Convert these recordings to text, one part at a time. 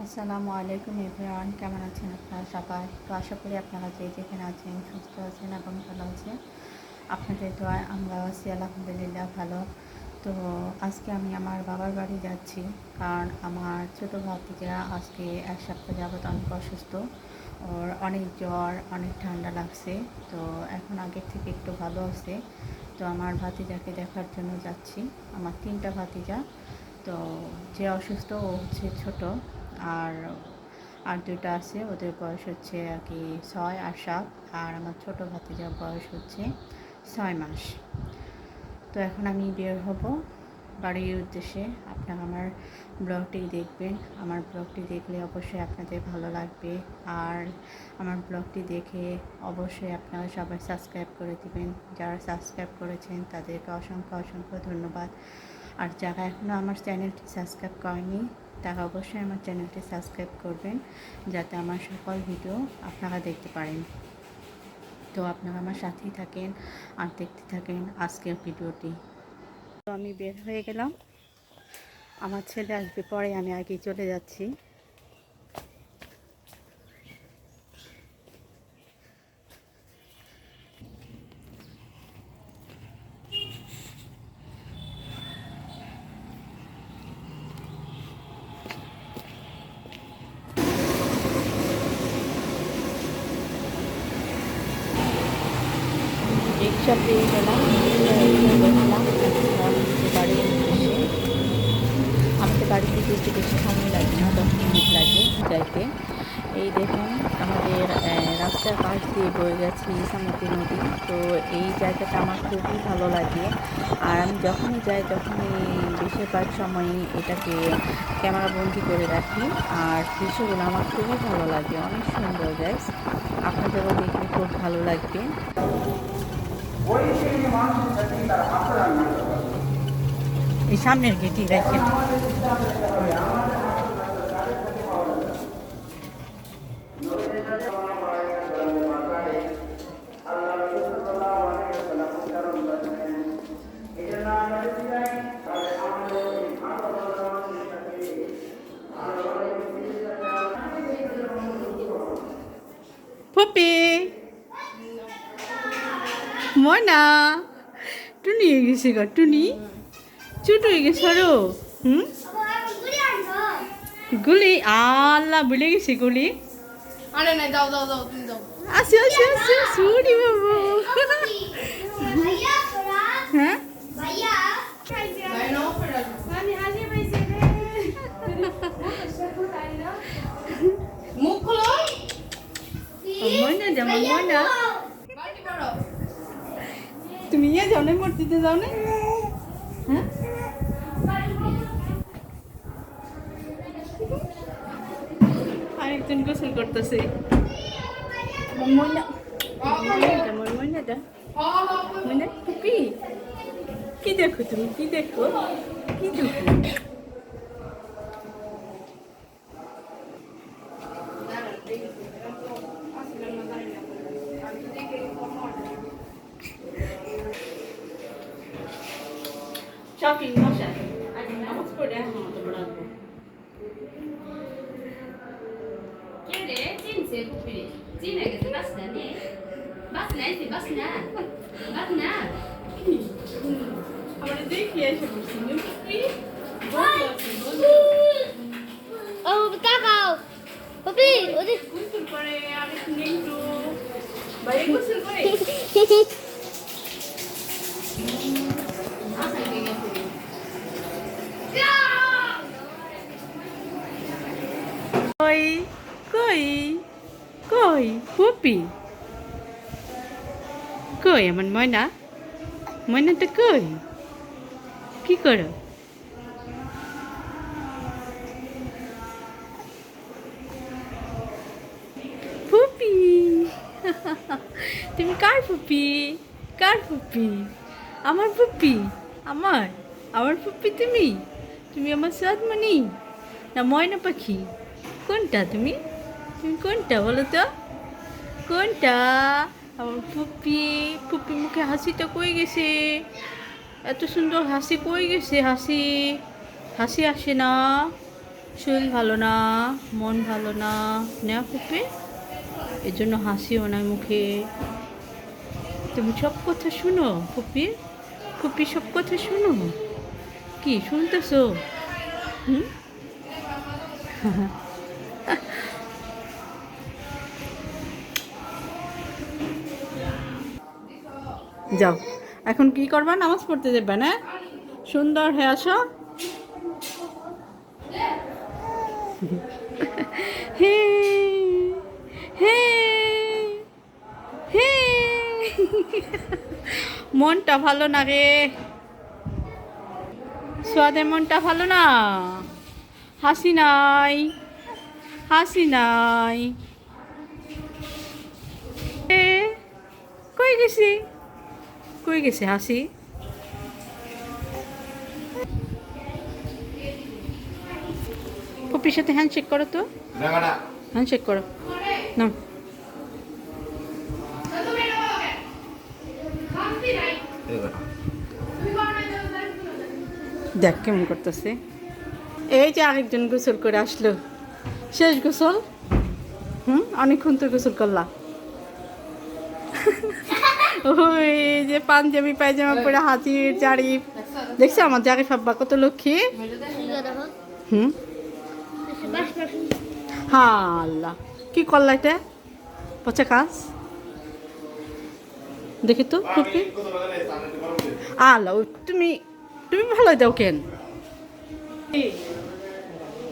আসসালামু আলাইকুম এভরিওয়ান, কেমন আছেন আপনারা সবাই? তো আশা করি আপনারা যে যেখানে আছেন সুস্থ আছেন এবং ভালো আছেন। আপনাদের দোয়ায় আমরা আছি, আলহামদুলিল্লাহ ভালো। তো আজকে আমি আমার বাবার বাড়ি যাচ্ছি, কারণ আমার ছোটো ভাতিজা আজকে এক সপ্তাহ যাবত অনেক অসুস্থ। ওর অনেক জ্বর, অনেক ঠান্ডা লাগছে, তো এখন আগের থেকে একটু ভালো আছে। তো আমার ভাতিজাকে দেখার জন্য যাচ্ছি। আমার তিনটা ভাতিজা, তো যে অসুস্থ ও হচ্ছে ছোট আর আর দুটো আছে, ওদের বয়স হচ্ছে আর কি ছয় আর সাত, আর আমার ছোটো ভাতিজার বয়স হচ্ছে ছয় মাস। তো এখন আমি বের হব বাড়ির উদ্দেশ্যে। আপনারা আমার ব্লগটি দেখবেন। আমার ব্লগটি দেখলে অবশ্যই আপনাদের ভালো লাগবে। আর আমার ব্লগটি দেখে অবশ্যই আপনারা সবাই সাবস্ক্রাইব করে দিবেন। যারা সাবস্ক্রাইব করেছেন, তাদেরকে অসংখ্য অসংখ্য ধন্যবাদ। আর যারা এখনও আমার চ্যানেলটি সাবস্ক্রাইব করেনি তারা অবশ্যই আমার চ্যানেলটি সাবস্ক্রাইব করবেন যাতে আমার সকল ভিডিও আপনারা দেখতে পারেন। তো আপনারা আমার সাথেই থাকেন আর দেখতে থাকেন আজকের ভিডিওটি। তো আমি বের হয়ে গেলাম। আমার ছেলে আসবে পরে, আমি আগে চলে যাচ্ছি রিক্সা পেয়ে গেলাম রিক্সায় বসলাম এখন বাড়ির উদ্দেশ্যে আমাদের বাড়ি থেকে একটু বেশি সময় লাগে না দশ মিনিট লাগে যাইতে এই দেখুন আমাদের আহ, রাস্তার পাশ দিয়ে বয়ে গেছে ইসামতি নদী। তো এই জায়গাটা আমার খুবই ভালো লাগে। আর আমি যখনই যাই, তখনই বেশিরভাগ সময় এটাকে ক্যামেরা বন্দি করে রাখি। আর দৃশ্যগুলো আমার খুবই ভালো লাগে। অনেক সুন্দর গাইস আপনাদেরও দেখলে খুব ভালো লাগবে। এই সামনের গেটই রাখেন মনা। টুনি গেছে গো টুনি। চুট হয়ে গেছে আরও হুম? গুলি? আল্লাহ ভুলে গেছি গুলি। আরে নাই দাও দাও দাও তুমি দাও। আসি আসি আসি সুরি বাবু। হ্যাঁ? মুখ খোলো। ময়না যেমন ময়না। ইয়ে যাও না মূর্তিতে যাও না। হ্যাঁ? আরেকজন গোসল করতেছে। ময়না ময়নাটা ময়না পুপি কি দেখো তুমি? কি দেখো? কি দেখো? শপিং মশাই আজ নামাজ পড়ে এখন অত বড় কে রে চিনছে পুপিরে চিনে গেছে বাস না নে বাস না এসে বাস না বাস না আমরা দেখি এসে বলছি পুপি ও তাকাও পপি ওদের গোসল করে আমি শুনে একটু বাইরে গোসল করে কই কই কই পুপি কই, আমার ময়না? ময়নাটা কই? কি করো? ফুপি? তুমি কার ফুপি? কার ফুপি? আমার ফুপি? আমার? আমার ফুপি তুমি? তুমি আমার সাদমণি না, ময়না পাখি। কোনটা তুমি? তুমি কোনটা বলো তো? কোনটা? আমার ফুপি ফুপি মুখে হাসিটা কই গেছে? এত সুন্দর হাসি কই গেছে, হাসি? হাসি আসে না। শরীর ভালো না, মন ভালো না। নেওয়া ফুপি? এর জন্য হাসিও না মুখে। তুমি সব কথা শুনো ফুপি? ফুপি সব কথা শুনো? কি শুনতেছো? হুম? যাও। এখন কি করবা? নামাজ পড়তে যাবে না? সুন্দর হয়ে আসো। হে হে হে। মনটা ভালো না রে। সোয়াদের মনটা ভালো না? হাসি নাই। হাসি নাই। কই গেছি? কই গেছে হাসি? পপির সাথে হ্যান্ডশেক করো তো। হ্যান্ডশেক করো। না দেখ কেমন করতেছে। এই যে আরেকজন গোসল করে আসলো। শেষ গোসল? হুম অনেকক্ষণ তো গোসল করলা। ওই যে পাঞ্জাবি পায়জামা পরে হাতির জারিফ দেখছ আমার জারিফ আব্বা কত লক্ষ্মী? হুম? হ্যাঁ আল্লাহ কি করলা এটা? পচা কাজ? দেখি তো, টুপি। আল্লাহ তুমি তুমি ভালো দাও কেন?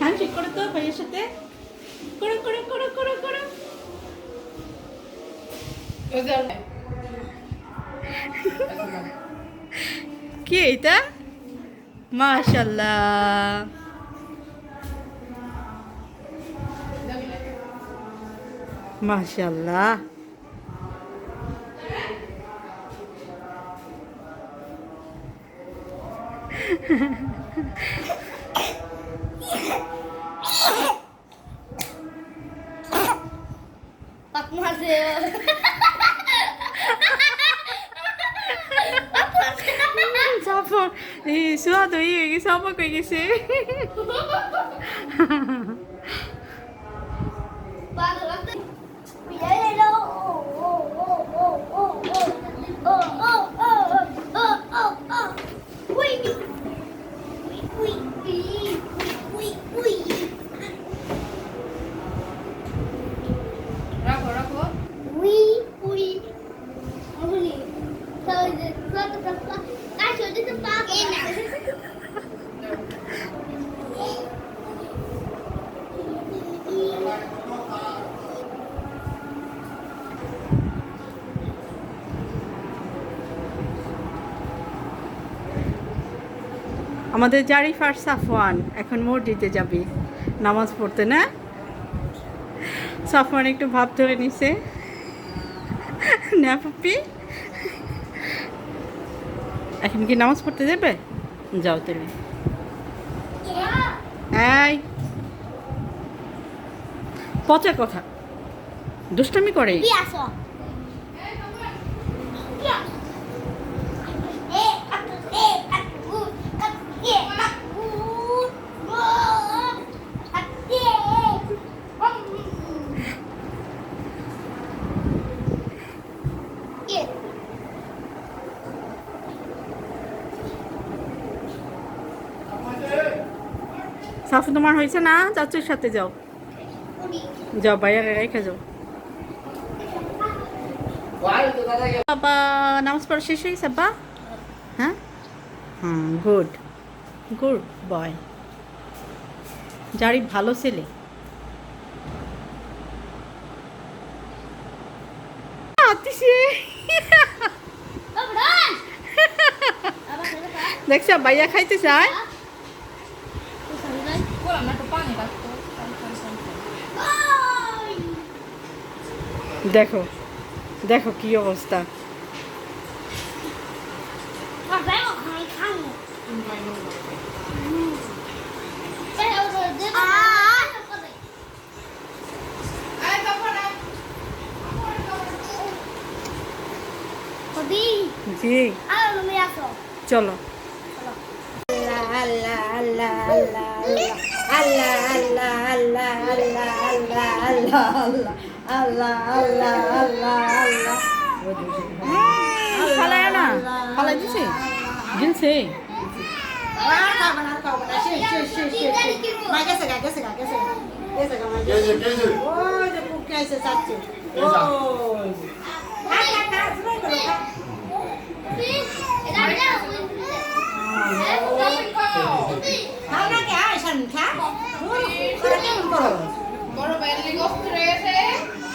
হ্যাঁ করো তো ভাইয়ের সাথে। করো করো করো করো করো। কি এটা মাশাল্লাহ মাশাল্লাহ 슈퍼 이 수아도 이 여기서 한 So, it's not the আমাদের জারিফ আর সাফওয়ান, এখন মসজিদে যাবে। নামাজ পড়তে, না? সাফওয়ান একটু ভাব ধরে নিছে। না পুপি এখন কি নামাজ পড়তে যাবে? যাও তুমি এই। পচা কথা। দুষ্টামি করে। তোমার হয়েছে না? চাচুর সাথে যাও। যাও বাইরে রেখে যাও। বাবা নামাজ পড়া শেষ হয়েছে বা হ্যাঁ? হুম গুড গুড বয় যারি ভালো ছেলে। দেখছ ভাইয়া খাইতে চায় বললাম না একটু পানি রাখতো দেখো দেখো কি অবস্থা এই কাপড় রাখ জি চলো আল্লাহ আল্লাহ আল্লাহ আল্লাহ আল্লাহ আল্লাহ আল্লাহ আল্লাহ আল্লাহ আল্লাহ ফালায় না। ফালাই দিছে? গিলছে বড় বাইরে কষ্ট হয়ে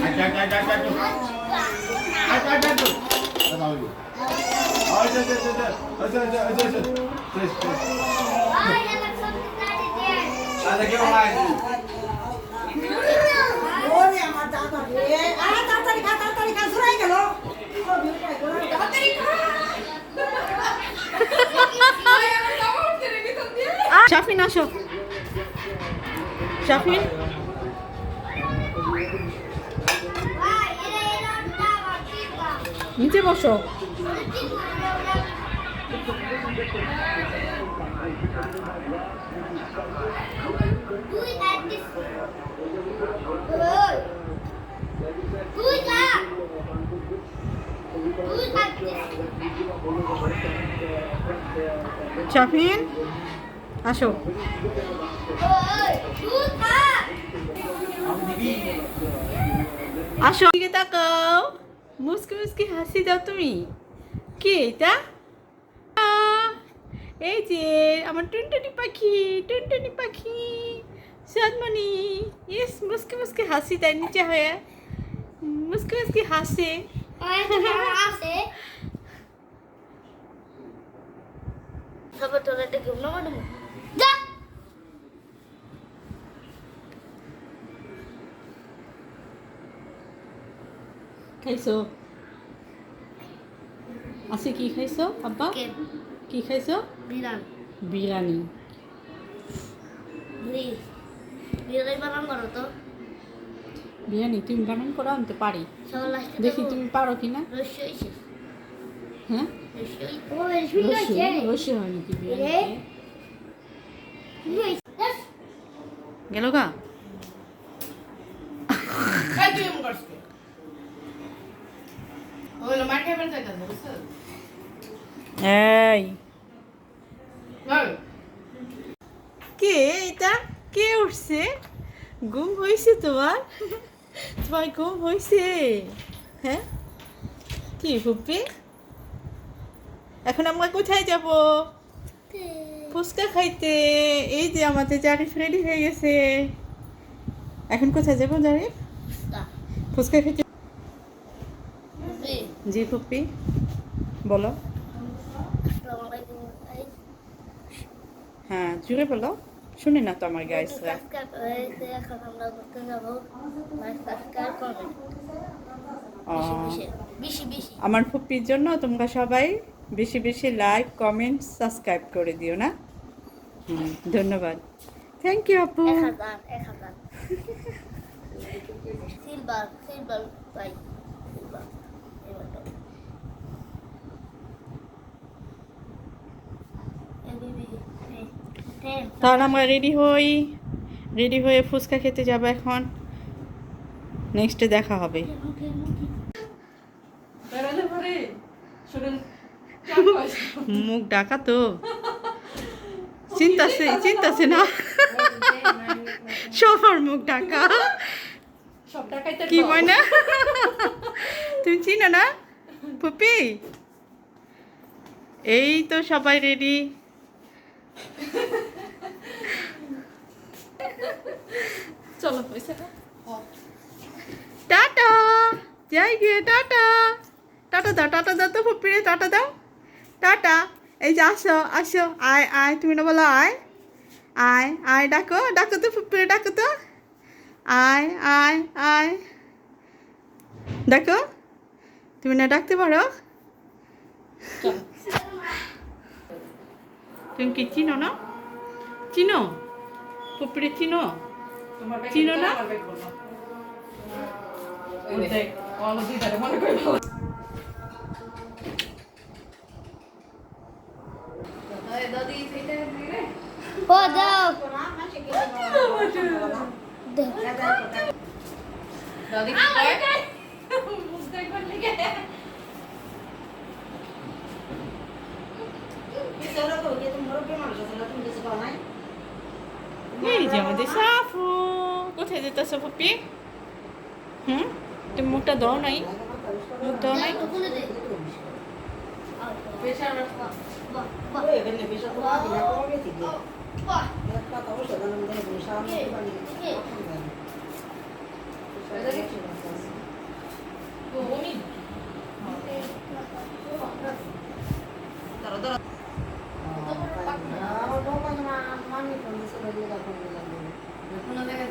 Tarik, tarik, tarik, tarik, Shafin আসো। শাফিন? নিচে বসো। শাফিন? আসো। আসো। দিকে তাকাও। মুসকি মুসকি হাসি দাও তুমি। কে এটা? আহ, এই যে আমার টুনটুনি পাখি টুনটুনি পাখি। সাদমণি ইস মুসকি মুসকি হাসি তাই নিচে হয়ে। মুসকি মুসকি হাসে। সবার তোলাটা কেউ না ম্যাডাম যা খাইছো? আছে কি খাইছো? আব্বা? কি খাইছো? বিরান বিরিয়ানি। বিরি বানান করো তো। বিরিয়ানি তুমি বানান করো আমি তো পারি দেখি তুমি পারো কি না? হ্যাঁ? রসি হয় নাকি গেল গা? এই কে এটা? কে উঠছে? ঘুম হয়েছে তোমার? তোমার ঘুম হয়েছে হ্যাঁ? কি ফুপি? এখন আমরা কোথায় যাব? ফুচকা খাইতে। এই যে আমাদের জারিফ রেডি হয়ে গেছে। এখন কোথায় যাব জারিফ? ফুচকা খাইতে? জি ফুপি। বলো। হ্যাঁ জুড়ে বলো। শুনে না তো আমার গাইসরা আমরা ফুপির জন্য তোমরা সবাই বেশি বেশি লাইক কমেন্ট সাবস্ক্রাইব করে দিও না? হুম, ধন্যবাদ। থ্যাংক ইউ আপু। সিলভার সিলভার এবার তো এবিবি টেন তাহলে আমরা রেডি হই রেডি হয়ে ফুচকা খেতে যাব এখন। নেক্সটে দেখা হবে। মুখ ডাকা তো। চিন্তাছে চিন্তাছে না? সবার মুখ ডাকা কি ময়না তুমি চিনো না? পুপি এই তো সবাই রেডি চলো পয়সা টাটা! যাই গিয়ে টাটা! টাটা দাও টাটা দাও তো পুপিরে টাটা দাও টাটা। এই যে আসো আসো। আয় আয় তুমি না বলো আয়। আয় আয় ডাকো ডাকো তো ফুপিয়ে ডাকো তো। আয় আয় আয়। ডাকো। তুমি না ডাকতে পারো? তুমি কি চিনো না? চিনো? পুপিরে চিনো? চিনো না? ও আমার দুইটারে মনে করে দাও। দাদি কি কয়? এই যে আমাদের সাফু। কোথায় যেতেছো পুপি হুম? তুমি মুখটা দাও নাই। মুখ দাও নাই? কোনো জায়গায়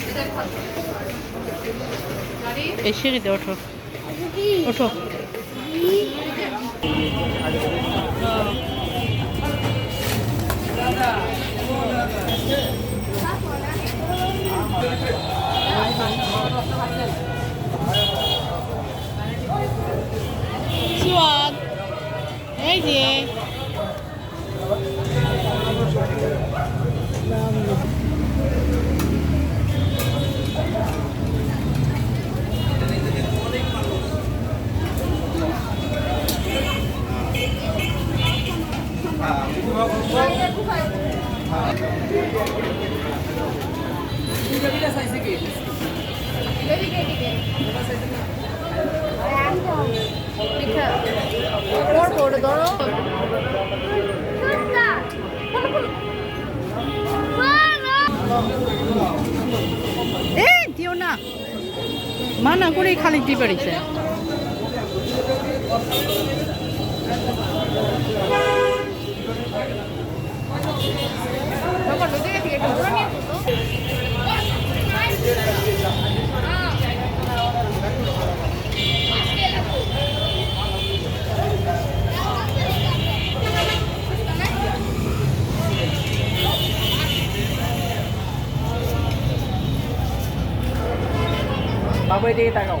এই সিঁড়িতে ওঠো। ওঠো। সুয়াদ। এই যে। করে খালি দিয়ে পারিছে বাবু এদিকে তাকাও।